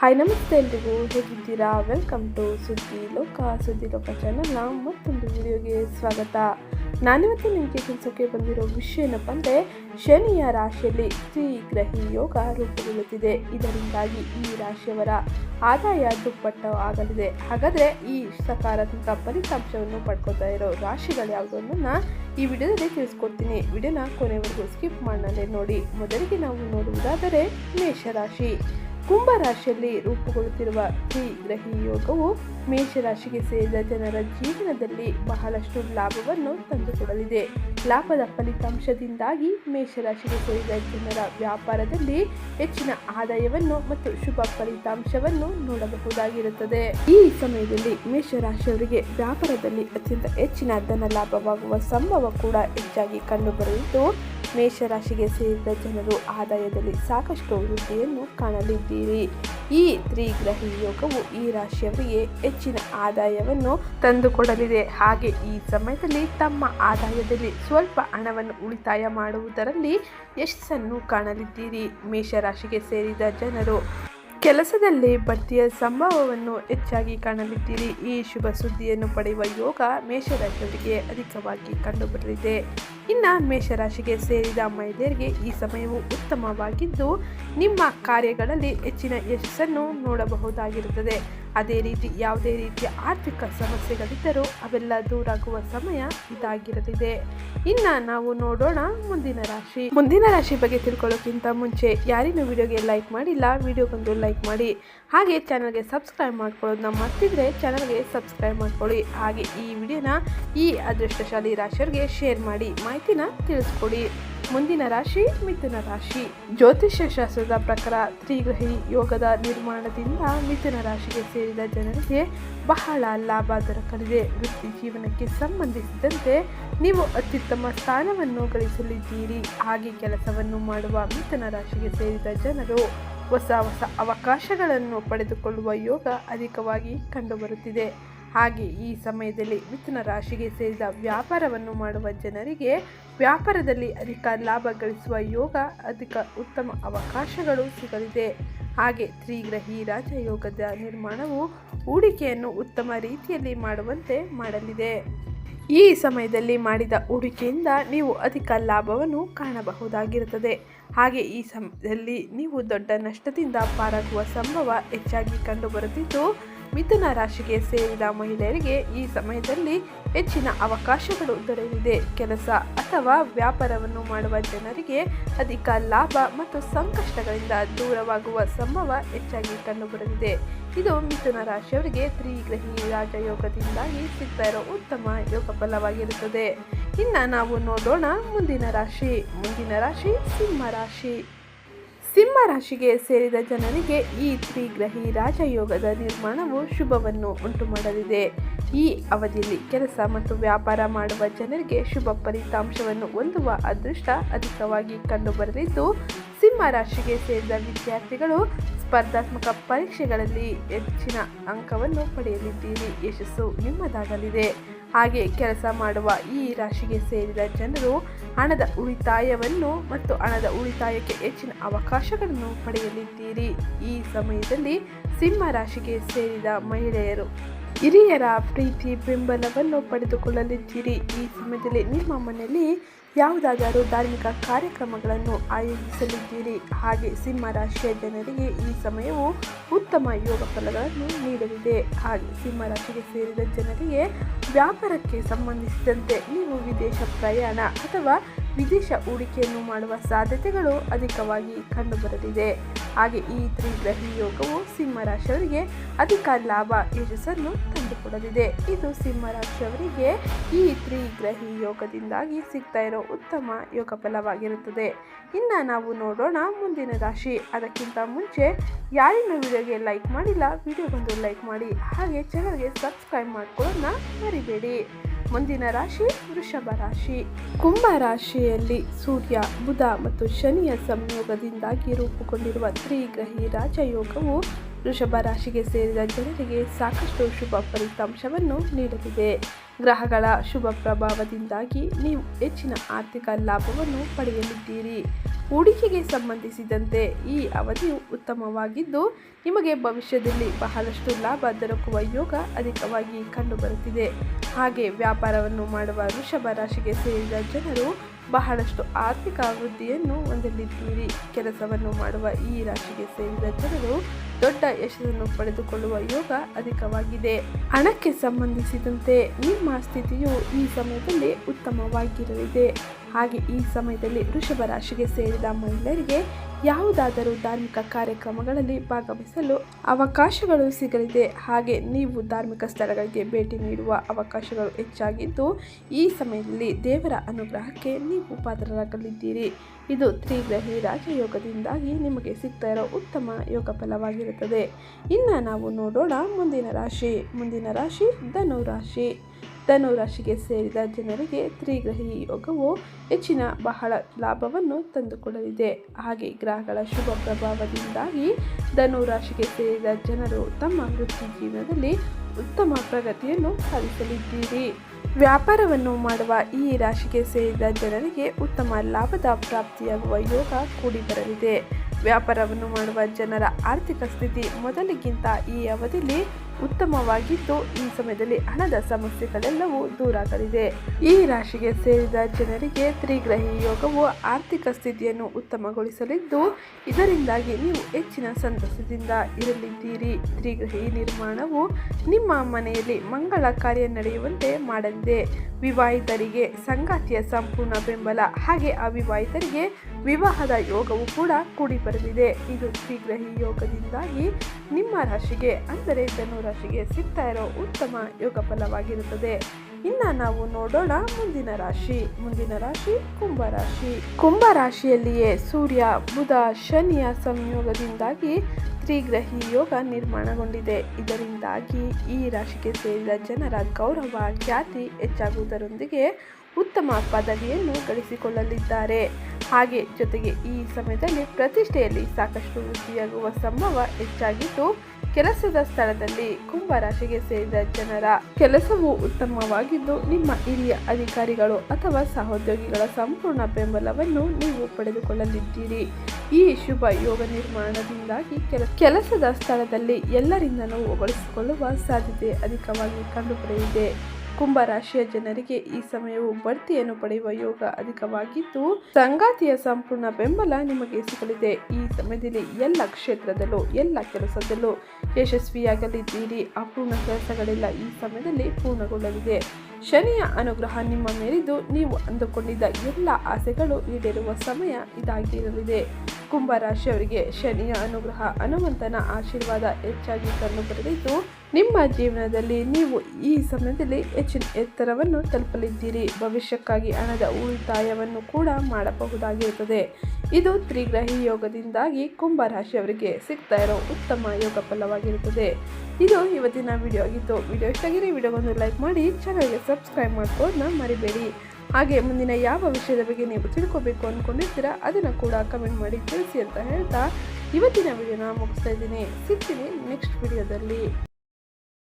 Hi ನಮಸ್ತೆ ಎಲ್ರಿಗೂ. ಹೇಗಿದ್ದೀರಾ? ವೆಲ್ಕಮ್ ಟು ಸುದ್ದಿ ಲೋಕ ಸುದ್ದಿ ಲೋಕ ಚಾನಲ್ನ ಮತ್ತೊಂದು ವಿಡಿಯೋಗೆ ಸ್ವಾಗತ. ನಾನಿವತ್ತು ನಿಮಗೆ ಕೆಲಸಕ್ಕೆ ಬಂದಿರೋ ವಿಷಯ ಏನಪ್ಪ ಅಂದರೆ, ಶನಿಯ ರಾಶಿಯಲ್ಲಿ ತ್ರಿಗ್ರಹಿ ಯೋಗ ರೂಪುಗೊಳ್ಳುತ್ತಿದೆ. ಇದರಿಂದಾಗಿ ಈ ರಾಶಿಯವರ ಆದಾಯ ದುಪ್ಪಟ್ಟು ಆಗಲಿದೆ. ಹಾಗಾದರೆ ಈ ಸಕಾರಾತ್ಮಕ ಫಲಿತಾಂಶವನ್ನು ಪಡ್ಕೊತಾ ಇರೋ ರಾಶಿಗಳು ಯಾವುದು ಈ ವಿಡಿಯೋದಲ್ಲಿ ತಿಳಿಸ್ಕೊಡ್ತೀನಿ. ವಿಡಿಯೋನ ಕೊನೆವರೆಗೂ ಸ್ಕಿಪ್ ಮಾಡಲೇ ನೋಡಿ. ಮೊದಲಿಗೆ ನಾವು ನೋಡುವುದಾದರೆ ಮೇಷರಾಶಿ. ಕುಂಭರಾಶಿಯಲ್ಲಿ ರೂಪುಗೊಳ್ಳುತ್ತಿರುವ ತ್ರಿಗ್ರಹಿ ಯೋಗವು ಮೇಷರಾಶಿಗೆ ಸೇರಿದ ಜನರ ಜೀವನದಲ್ಲಿ ಬಹಳಷ್ಟು ಲಾಭವನ್ನು ತಂದುಕೊಡಲಿದೆ. ಲಾಭದ ಫಲಿತಾಂಶದಿಂದಾಗಿ ಮೇಷರಾಶಿಗೆ ಸೇರಿದ ಜನರ ವ್ಯಾಪಾರದಲ್ಲಿ ಹೆಚ್ಚಿನ ಆದಾಯವನ್ನು ಮತ್ತು ಶುಭ ಫಲಿತಾಂಶವನ್ನು ನೋಡಬಹುದಾಗಿರುತ್ತದೆ. ಈ ಸಮಯದಲ್ಲಿ ಮೇಷರಾಶಿಯವರಿಗೆ ವ್ಯಾಪಾರದಲ್ಲಿ ಅತ್ಯಂತ ಹೆಚ್ಚಿನ ಧನ ಲಾಭವಾಗುವ ಸಂಭವ ಕೂಡ ಹೆಚ್ಚಾಗಿ ಕಂಡುಬರಲಿದ್ದು ಮೇಷರಾಶಿಗೆ ಸೇರಿದ ಜನರು ಆದಾಯದಲ್ಲಿ ಸಾಕಷ್ಟು ವೃದ್ಧಿಯನ್ನು ಕಾಣಲಿದ್ದೀರಿ. ಈ ತ್ರಿಗ್ರಹಿ ಯೋಗವು ಈ ರಾಶಿಯವರಿಗೆ ಹೆಚ್ಚಿನ ಆದಾಯವನ್ನು ತಂದುಕೊಡಲಿದೆ. ಹಾಗೆ ಈ ಸಮಯದಲ್ಲಿ ತಮ್ಮ ಆದಾಯದಲ್ಲಿ ಸ್ವಲ್ಪ ಹಣವನ್ನು ಉಳಿತಾಯ ಮಾಡುವುದರಲ್ಲಿ ಯಶಸ್ಸನ್ನು ಕಾಣಲಿದ್ದೀರಿ. ಮೇಷರಾಶಿಗೆ ಸೇರಿದ ಜನರು ಕೆಲಸದಲ್ಲಿ ಬಡ್ತಿಯ ಸಂಭವವನ್ನು ಹೆಚ್ಚಾಗಿ ಕಾಣಲಿದ್ದೀರಿ. ಈ ಶುಭ ಸುದ್ದಿಯನ್ನು ಪಡೆಯುವ ಯೋಗ ಮೇಷರಾಶಿಯವರಿಗೆ ಅಧಿಕವಾಗಿ ಕಂಡುಬರಲಿದೆ. ಇನ್ನು ಮೇಷರಾಶಿಗೆ ಸೇರಿದ ಮಹಿಳೆಯರಿಗೆ ಈ ಸಮಯವು ಉತ್ತಮವಾಗಿದ್ದು, ನಿಮ್ಮ ಕಾರ್ಯಗಳಲ್ಲಿ ಹೆಚ್ಚಿನ ಯಶಸ್ಸನ್ನು ನೋಡಬಹುದಾಗಿರುತ್ತದೆ. ಅದೇ ರೀತಿ ಯಾವುದೇ ರೀತಿಯ ಆರ್ಥಿಕ ಸಮಸ್ಯೆಗಳಿದ್ದರೂ ಅವೆಲ್ಲ ದೂರಾಗುವ ಸಮಯ ಇದಾಗಿರಲಿದೆ. ಇನ್ನು ನಾವು ನೋಡೋಣ ಮುಂದಿನ ರಾಶಿ. ಮುಂದಿನ ರಾಶಿ ಬಗ್ಗೆ ತಿಳ್ಕೊಳ್ಳೋಕ್ಕಿಂತ ಮುಂಚೆ ಯಾರಿನೂ ವಿಡಿಯೋಗೆ ಲೈಕ್ ಮಾಡಿಲ್ಲ, ವಿಡಿಯೋಗೊಂದು ಲೈಕ್ ಮಾಡಿ. ಹಾಗೆ ಚಾನಲ್ಗೆ ಸಬ್ಸ್ಕ್ರೈಬ್ ಮಾಡ್ಕೊಳ್ಳೋದನ್ನ ಮರ್ತಿದ್ರೆ ಚಾನಲ್ಗೆ ಸಬ್ಸ್ಕ್ರೈಬ್ ಮಾಡ್ಕೊಳ್ಳಿ. ಹಾಗೆ ಈ ವಿಡಿಯೋನ ಈ ಅದೃಷ್ಟಶಾಲಿ ರಾಶಿಯವರಿಗೆ ಶೇರ್ ಮಾಡಿ. ಮಾಹಿತಿನ ತಿಳಿಸ್ಕೊಡಿ. ಮುಂದಿನ ರಾಶಿ ಮಿಥುನ ರಾಶಿ. ಜ್ಯೋತಿಷ್ಯ ಶಾಸ್ತ್ರದ ಪ್ರಕಾರ ತ್ರಿಗ್ರಹಿ ಯೋಗದ ನಿರ್ಮಾಣದಿಂದ ಮಿಥುನ ರಾಶಿಗೆ ಸೇರಿದ ಜನರಿಗೆ ಬಹಳ ಲಾಭ ದೊರಕಲಿದೆ. ವೃತ್ತಿ ಜೀವನಕ್ಕೆ ಸಂಬಂಧಿಸಿದಂತೆ ನೀವು ಅತ್ಯುತ್ತಮ ಸ್ಥಾನವನ್ನು ಗಳಿಸಲಿದ್ದೀರಿ. ಹಾಗೆ ಕೆಲಸವನ್ನು ಮಾಡುವ ಮಿಥುನ ರಾಶಿಗೆ ಸೇರಿದ ಜನರು ಹೊಸ ಹೊಸ ಅವಕಾಶಗಳನ್ನು ಪಡೆದುಕೊಳ್ಳುವ ಯೋಗ ಅಧಿಕವಾಗಿ ಕಂಡುಬರುತ್ತಿದೆ. ಹಾಗೆ ಈ ಸಮಯದಲ್ಲಿ ಮಿಥುನ ರಾಶಿಗೆ ಸೇರಿದ ವ್ಯಾಪಾರವನ್ನು ಮಾಡುವ ಜನರಿಗೆ ವ್ಯಾಪಾರದಲ್ಲಿ ಅಧಿಕ ಲಾಭ ಗಳಿಸುವ ಯೋಗ ಅಧಿಕ ಉತ್ತಮ ಅವಕಾಶಗಳು ಸಿಗಲಿದೆ. ಹಾಗೆ ತ್ರಿಗ್ರಹಿ ರಾಜಯೋಗದ ನಿರ್ಮಾಣವು ಹೂಡಿಕೆಯನ್ನು ಉತ್ತಮ ರೀತಿಯಲ್ಲಿ ಮಾಡುವಂತೆ ಮಾಡಲಿದೆ. ಈ ಸಮಯದಲ್ಲಿ ಮಾಡಿದ ಹೂಡಿಕೆಯಿಂದ ನೀವು ಅಧಿಕ ಲಾಭವನ್ನು ಕಾಣಬಹುದಾಗಿರುತ್ತದೆ. ಹಾಗೆ ಈ ಸಮಯದಲ್ಲಿ ನೀವು ದೊಡ್ಡ ನಷ್ಟದಿಂದ ಪಾರಾಗುವ ಸಂಭವ ಹೆಚ್ಚಾಗಿ ಕಂಡುಬರುತ್ತಿದ್ದು ಮಿಥುನ ರಾಶಿಗೆ ಸೇರಿದ ಮಹಿಳೆಯರಿಗೆ ಈ ಸಮಯದಲ್ಲಿ ಹೆಚ್ಚಿನ ಅವಕಾಶಗಳು ದೊರೆಯಲಿದೆ. ಕೆಲಸ ಅಥವಾ ವ್ಯಾಪಾರವನ್ನು ಮಾಡುವ ಜನರಿಗೆ ಅಧಿಕ ಲಾಭ ಮತ್ತು ಸಂಕಷ್ಟಗಳಿಂದ ದೂರವಾಗುವ ಸಂಭವ ಹೆಚ್ಚಾಗಿ ಕಂಡುಬರಲಿದೆ. ಇದು ಮಿಥುನ ರಾಶಿಯವರಿಗೆ ತ್ರಿಗ್ರಹಿ ರಾಜಯೋಗದಿಂದಾಗಿ ಸಿಗ್ತಾ ಇರೋ ಉತ್ತಮ ಯೋಗ ಬಲವಾಗಿರುತ್ತದೆ ಇನ್ನು ನಾವು ನೋಡೋಣ ಮುಂದಿನ ರಾಶಿ. ಮುಂದಿನ ರಾಶಿ ಸಿಂಹ ರಾಶಿ. ಸಿಂಹ ರಾಶಿಗೆ ಸೇರಿದ ಜನರಿಗೆ ಈ ತ್ರಿಗ್ರಹಿ ರಾಜಯೋಗದ ನಿರ್ಮಾಣವು ಶುಭವನ್ನು ಉಂಟು ಮಾಡಲಿದೆ ಈ ಅವಧಿಯಲ್ಲಿ ಕೆಲಸ ಮತ್ತು ವ್ಯಾಪಾರ ಮಾಡುವ ಜನರಿಗೆ ಶುಭ ಫಲಿತಾಂಶವನ್ನು ಹೊಂದುವ ಅದೃಷ್ಟ ಅಧಿಕವಾಗಿ ಕಂಡುಬರಲಿದ್ದು, ಸಿಂಹ ರಾಶಿಗೆ ಸೇರಿದ ವಿದ್ಯಾರ್ಥಿಗಳು ಸ್ಪರ್ಧಾತ್ಮಕ ಪರೀಕ್ಷೆಗಳಲ್ಲಿ ಹೆಚ್ಚಿನ ಅಂಕವನ್ನು ಪಡೆಯಲಿದ್ದೀರಿ. ಯಶಸ್ಸು ನಿಮ್ಮದಾಗಲಿದೆ. ಹಾಗೆ ಕೆಲಸ ಮಾಡುವ ಈ ರಾಶಿಗೆ ಸೇರಿದ ಜನರು ಹಣದ ಉಳಿತಾಯವನ್ನು ಮತ್ತು ಹಣದ ಉಳಿತಾಯಕ್ಕೆ ಹೆಚ್ಚಿನ ಅವಕಾಶಗಳನ್ನು ಪಡೆಯಲಿದ್ದೀರಿ. ಈ ಸಮಯದಲ್ಲಿ ಸಿಂಹ ರಾಶಿಗೆ ಸೇರಿದ ಮಹಿಳೆಯರು, ಹಿರಿಯರ ಪ್ರೀತಿ ಬೆಂಬಲವನ್ನು ಪಡೆದುಕೊಳ್ಳಲಿದ್ದೀರಿ. ಈ ಸಮಯದಲ್ಲಿ ನಿಮ್ಮ ಮನೆಯಲ್ಲಿ ಯಾವುದಾದರೂ ಧಾರ್ಮಿಕ ಕಾರ್ಯಕ್ರಮಗಳನ್ನು ಆಯೋಜಿಸಲಿದ್ದೀರಿ. ಹಾಗೆ ಸಿಂಹ ರಾಶಿಯ ಜನರಿಗೆ ಈ ಸಮಯವು ಉತ್ತಮ ಯೋಗ ಫಲಗಳನ್ನು ನೀಡಲಿದೆ. ಹಾಗೆ ಸಿಂಹ ರಾಶಿಗೆ ಸೇರಿದ ಜನರಿಗೆ ವ್ಯಾಪಾರಕ್ಕೆ ಸಂಬಂಧಿಸಿದಂತೆ ನೀವು ವಿದೇಶ ಪ್ರಯಾಣ ಅಥವಾ ವಿದೇಶ ಹೂಡಿಕೆಯನ್ನು ಮಾಡುವ ಸಾಧ್ಯತೆಗಳು ಅಧಿಕವಾಗಿ ಕಂಡುಬರಲಿದೆ ಹಾಗೆ ಈ ತ್ರಿಗ್ರಹಿ ಯೋಗವು ಸಿಂಹರಾಶಿಯವರಿಗೆ ಅಧಿಕ ಲಾಭ ಯಶಸ್ಸನ್ನು ತಂದುಕೊಡಲಿದೆ. ಇದು ಸಿಂಹರಾಶಿಯವರಿಗೆ ಈ ತ್ರಿಗ್ರಹಿ ಯೋಗದಿಂದಾಗಿ ಸಿಗ್ತಾ ಇರೋ ಉತ್ತಮ ಯೋಗ ಫಲವಾಗಿರುತ್ತದೆ. ಇನ್ನು ನಾವು ನೋಡೋಣ ಮುಂದಿನ ರಾಶಿ. ಅದಕ್ಕಿಂತ ಮುಂಚೆ ಯಾರಿನ ವಿಡಿಯೋಗೆ ಲೈಕ್ ಮಾಡಿಲ್ಲ, ವಿಡಿಯೋಗೊಂದು ಲೈಕ್ ಮಾಡಿ, ಹಾಗೆ ಚಾನಲ್ಗೆ ಸಬ್ಸ್ಕ್ರೈಬ್ ಮಾಡ್ಕೊಳ್ಳೋಣ ಮರಿಬೇಡಿ. ಮುಂದಿನ ರಾಶಿ ವೃಷಭ ರಾಶಿ. ಕುಂಭ ರಾಶಿಯಲ್ಲಿ ಸೂರ್ಯ, ಬುಧ ಮತ್ತು ಶನಿಯ ಸಂಯೋಗದಿಂದಾಗಿ ರೂಪುಗೊಂಡಿರುವ ತ್ರಿಗ್ರಹಿ ರಾಜಯೋಗವು ವೃಷಭ ರಾಶಿಗೆ ಸೇರಿದ ಜನರಿಗೆ ಸಾಕಷ್ಟು ಶುಭ ಫಲಿತಾಂಶವನ್ನು ನೀಡಲಿದೆ. ಗ್ರಹಗಳ ಶುಭ ಪ್ರಭಾವದಿಂದಾಗಿ ನೀವು ಹೆಚ್ಚಿನ ಆರ್ಥಿಕ ಲಾಭವನ್ನು ಪಡೆಯಲಿದ್ದೀರಿ. ಹೂಡಿಕೆಗೆ ಸಂಬಂಧಿಸಿದಂತೆ ಈ ಅವಧಿಯು ಉತ್ತಮವಾಗಿದ್ದು, ನಿಮಗೆ ಭವಿಷ್ಯದಲ್ಲಿ ಬಹಳಷ್ಟು ಲಾಭ ದೊರಕುವ ಯೋಗ ಅಧಿಕವಾಗಿ ಕಂಡುಬರುತ್ತಿದೆ. ಹಾಗೆ ವ್ಯಾಪಾರವನ್ನು ಮಾಡುವ ವೃಷಭ ರಾಶಿಗೆ ಸೇರಿದ ಜನರು ಬಹಳಷ್ಟು ಆರ್ಥಿಕ ವೃದ್ಧಿಯನ್ನು ಹೊಂದಲಿದ್ದೀರಿ. ಕೆಲಸವನ್ನು ಮಾಡುವ ಈ ರಾಶಿಗೆ ಸೇರಿದ ಜನರು ದೊಡ್ಡ ಯಶಸ್ಸನ್ನು ಪಡೆದುಕೊಳ್ಳುವ ಯೋಗ ಅಧಿಕವಾಗಿದೆ. ಹಣಕ್ಕೆ ಸಂಬಂಧಿಸಿದಂತೆ ನಿಮ್ಮ ಸ್ಥಿತಿಯು ಈ ಸಮಯದಲ್ಲಿ ಉತ್ತಮವಾಗಿರಲಿದೆ. ಹಾಗೆ ಈ ಸಮಯದಲ್ಲಿ ವೃಷಭ ರಾಶಿಗೆ ಸೇರಿದ ಮಹಿಳೆಯರಿಗೆ ಯಾವುದಾದರೂ ಧಾರ್ಮಿಕ ಕಾರ್ಯಕ್ರಮಗಳಲ್ಲಿ ಭಾಗವಹಿಸಲು ಅವಕಾಶಗಳು ಸಿಗಲಿದೆ. ಹಾಗೆ ನೀವು ಧಾರ್ಮಿಕ ಸ್ಥಳಗಳಿಗೆ ಭೇಟಿ ನೀಡುವ ಅವಕಾಶಗಳು ಹೆಚ್ಚಾಗಿದ್ದು, ಈ ಸಮಯದಲ್ಲಿ ದೇವರ ಅನುಗ್ರಹಕ್ಕೆ ನೀವು ಪಾತ್ರರಾಗಲಿದ್ದೀರಿ. ಇದು ತ್ರಿಗ್ರಹಿ ರಾಜಯೋಗದಿಂದಾಗಿ ನಿಮಗೆ ಸಿಗ್ತಾ ಇರೋ ಉತ್ತಮ ಯೋಗ ಫಲವಾಗಿರುತ್ತದೆ. ಇನ್ನು ನಾವು ನೋಡೋಣ ಮುಂದಿನ ರಾಶಿ. ಮುಂದಿನ ರಾಶಿ ಧನು ರಾಶಿ. ಧನು ರಾಶಿಗೆ ಸೇರಿದ ಜನರಿಗೆ ತ್ರಿಗ್ರಹಿ ಯೋಗವು ಹೆಚ್ಚಿನ ಬಹಳ ಲಾಭವನ್ನು ತಂದುಕೊಡಲಿದೆ. ಹಾಗೆ ಗ್ರಹಗಳ ಶುಭ ಪ್ರಭಾವದಿಂದಾಗಿ ಧನು ರಾಶಿಗೆ ಸೇರಿದ ಜನರು ತಮ್ಮ ವೃತ್ತಿ ಜೀವನದಲ್ಲಿ ಉತ್ತಮ ಪ್ರಗತಿಯನ್ನು ಸಾಧಿಸಲಿದ್ದೀರಿ. ವ್ಯಾಪಾರವನ್ನು ಮಾಡುವ ಈ ರಾಶಿಗೆ ಸೇರಿದ ಜನರಿಗೆ ಉತ್ತಮ ಲಾಭದ ಪ್ರಾಪ್ತಿಯಾಗುವ ಯೋಗ ಕೂಡಿ ಬರಲಿದೆ. ವ್ಯಾಪಾರವನ್ನು ಮಾಡುವ ಜನರ ಆರ್ಥಿಕ ಸ್ಥಿತಿ ಮೊದಲಿಗಿಂತ ಈ ಅವಧಿಯಲ್ಲಿ ಉತ್ತಮವಾಗಿದ್ದು, ಈ ಸಮಯದಲ್ಲಿ ಹಣದ ಸಮಸ್ಯೆಗಳೆಲ್ಲವೂ ದೂರಾಗಲಿದೆ. ಈ ರಾಶಿಗೆ ಸೇರಿದ ಜನರಿಗೆ ತ್ರಿಗ್ರಹಿ ಯೋಗವು ಆರ್ಥಿಕ ಸ್ಥಿತಿಯನ್ನು ಉತ್ತಮಗೊಳಿಸಲಿದ್ದು, ಇದರಿಂದಾಗಿ ನೀವು ಹೆಚ್ಚಿನ ಸಂತಸದಿಂದ ಇರಲಿದ್ದೀರಿ. ತ್ರಿಗ್ರಹಿ ನಿರ್ಮಾಣವು ನಿಮ್ಮ ಮನೆಯಲ್ಲಿ ಮಂಗಳ ಕಾರ್ಯ ನಡೆಯುವಂತೆ ಮಾಡಲಿದೆ. ವಿವಾಹಿತರಿಗೆ ಸಂಗಾತಿಯ ಸಂಪೂರ್ಣ ಬೆಂಬಲ, ಹಾಗೆ ಅವಿವಾಹಿತರಿಗೆ ವಿವಾಹದ ಯೋಗವು ಕೂಡ ಕೂಡಿ ಬರಲಿದೆ ಇದು ಶ್ರೀಗ್ರಹಿ ಯೋಗದಿಂದಾಗಿ ನಿಮ್ಮ ರಾಶಿಗೆ, ಅಂದರೆ ಧನು ರಾಶಿಗೆ ಸಿಗ್ತಾ ಇರೋ ಉತ್ತಮ ಯೋಗ ಫಲವಾಗಿರುತ್ತದೆ. ಇನ್ನು ನಾವು ನೋಡೋಣ ಮುಂದಿನ ರಾಶಿ. ಮುಂದಿನ ರಾಶಿ ಕುಂಭ ರಾಶಿ. ಕುಂಭ ರಾಶಿಯಲ್ಲಿಯೇ ಸೂರ್ಯ, ಬುಧ, ಶನಿಯ ಸಂಯೋಗದಿಂದಾಗಿ ತ್ರಿಗ್ರಹಿ ಯೋಗ ನಿರ್ಮಾಣಗೊಂಡಿದೆ. ಇದರಿಂದಾಗಿ ಈ ರಾಶಿಗೆ ಸೇರಿದ ಜನರ ಗೌರವ, ಖ್ಯಾತಿ ಹೆಚ್ಚಾಗುವುದರೊಂದಿಗೆ ಉತ್ತಮ ಪದವಿಯನ್ನು ಗಳಿಸಿಕೊಳ್ಳಲಿದ್ದಾರೆ. ಹಾಗೆ ಜೊತೆಗೆ ಈ ಸಮಯದಲ್ಲಿ ಪ್ರತಿಷ್ಠೆಯಲ್ಲಿ ಸಾಕಷ್ಟು ವೃದ್ಧಿಯಾಗುವ ಸಂಭವ ಹೆಚ್ಚಾಗಿದ್ದು, ಕೆಲಸದ ಸ್ಥಳದಲ್ಲಿ ಕುಂಭ ರಾಶಿಗೆ ಸೇರಿದ ಜನರ ಕೆಲಸವು ಉತ್ತಮವಾಗಿದ್ದು, ನಿಮ್ಮ ಹಿರಿಯ ಅಧಿಕಾರಿಗಳು ಅಥವಾ ಸಹೋದ್ಯೋಗಿಗಳ ಸಂಪೂರ್ಣ ಬೆಂಬಲವನ್ನು ನೀವು ಪಡೆದುಕೊಳ್ಳಲಿದ್ದೀರಿ. ಈ ಶುಭ ಯೋಗ ನಿರ್ಮಾಣದಿಂದಾಗಿ ಕೆಲ, ಕೆಲಸದ ಸ್ಥಳದಲ್ಲಿ ಎಲ್ಲರಿಂದಲೂ ಹೊಗಳಿಸಿಕೊಳ್ಳುವ ಸಾಧ್ಯತೆ ಅಧಿಕವಾಗಿ ಕಂಡುಬರುತ್ತಿದೆ ಕುಂಭ ರಾಶಿಯ ಜನರಿಗೆ ಈ ಸಮಯವು ಬಡ್ತಿಯನ್ನು ಪಡೆಯುವ ಯೋಗ ಅಧಿಕವಾಗಿದ್ದು, ಸಂಗಾತಿಯ ಸಂಪೂರ್ಣ ಬೆಂಬಲ ನಿಮಗೆ ಸಿಗಲಿದೆ. ಈ ಸಮಯದಲ್ಲಿ ಎಲ್ಲ ಕ್ಷೇತ್ರದಲ್ಲೂ, ಎಲ್ಲ ಕೆಲಸದಲ್ಲೂ ಯಶಸ್ವಿಯಾಗಲಿದ್ದೀರಿ. ಅಪೂರ್ಣ ಕೆಲಸಗಳೆಲ್ಲ. ಈ ಸಮಯದಲ್ಲಿ ಪೂರ್ಣಗೊಳ್ಳಲಿದೆ. ಶನಿಯ ಅನುಗ್ರಹ ನಿಮ್ಮ ಮೇಲಿದ್ದು ನೀವು ಅಂದುಕೊಂಡಿದ್ದ ಎಲ್ಲ ಆಸೆಗಳು ಈಡೇರುವ ಸಮಯ ಇದಾಗಿರಲಿದೆ. ಕುಂಭ ರಾಶಿಯವರಿಗೆ ಶನಿಯ ಅನುಗ್ರಹ, ಹನುಮಂತನ ಆಶೀರ್ವಾದ ಹೆಚ್ಚಾಗಿ ಕಂಡುಬರಲಿದ್ದು ನಿಮ್ಮ ಜೀವನದಲ್ಲಿ ನೀವು ಈ ಸಮಯದಲ್ಲಿ ಹೆಚ್ಚಿನ ಎತ್ತರವನ್ನು ತಲುಪಲಿದ್ದೀರಿ. ಭವಿಷ್ಯಕ್ಕಾಗಿ ಹಣದ ಉಳಿತಾಯವನ್ನು ಕೂಡ ಮಾಡಬಹುದಾಗಿರುತ್ತದೆ. ಇದು ತ್ರಿಗ್ರಹಿ ಯೋಗದಿಂದಾಗಿ ಕುಂಭರಾಶಿಯವರಿಗೆ ಸಿಗ್ತಾ ಇರೋ ಉತ್ತಮ ಯೋಗ ಫಲವಾಗಿರುತ್ತದೆ. ಇದು ಇವತ್ತಿನ ವಿಡಿಯೋ ಆಗಿತ್ತು. ವಿಡಿಯೋ ಇಷ್ಟಾಗಿರಿ ವಿಡಿಯೋಗೊಂದು ಲೈಕ್ ಮಾಡಿ, ಚಾನಲ್ಗೆ ಸಬ್ಸ್ಕ್ರೈಬ್ ಮಾಡ್ಕೋದನ್ನ ಮರಿಬೇಡಿ. ಹಾಗೆ ಮುಂದಿನ ಯಾವ ವಿಷಯದ ಬಗ್ಗೆ ನೀವು ತಿಳ್ಕೊಬೇಕು ಅಂದ್ಕೊಂಡಿರ್ತೀರಾ ಅದನ್ನು ಕೂಡ ಕಮೆಂಟ್ ಮಾಡಿ ತಿಳಿಸಿ ಅಂತ ಹೇಳ್ತಾ ಇವತ್ತಿನ ವಿಡಿಯೋನ ಮುಗಿಸ್ತಾ ಇದ್ದೀನಿ. ಸಿಗ್ತೀನಿ ನೆಕ್ಸ್ಟ್ ವಿಡಿಯೋದಲ್ಲಿ.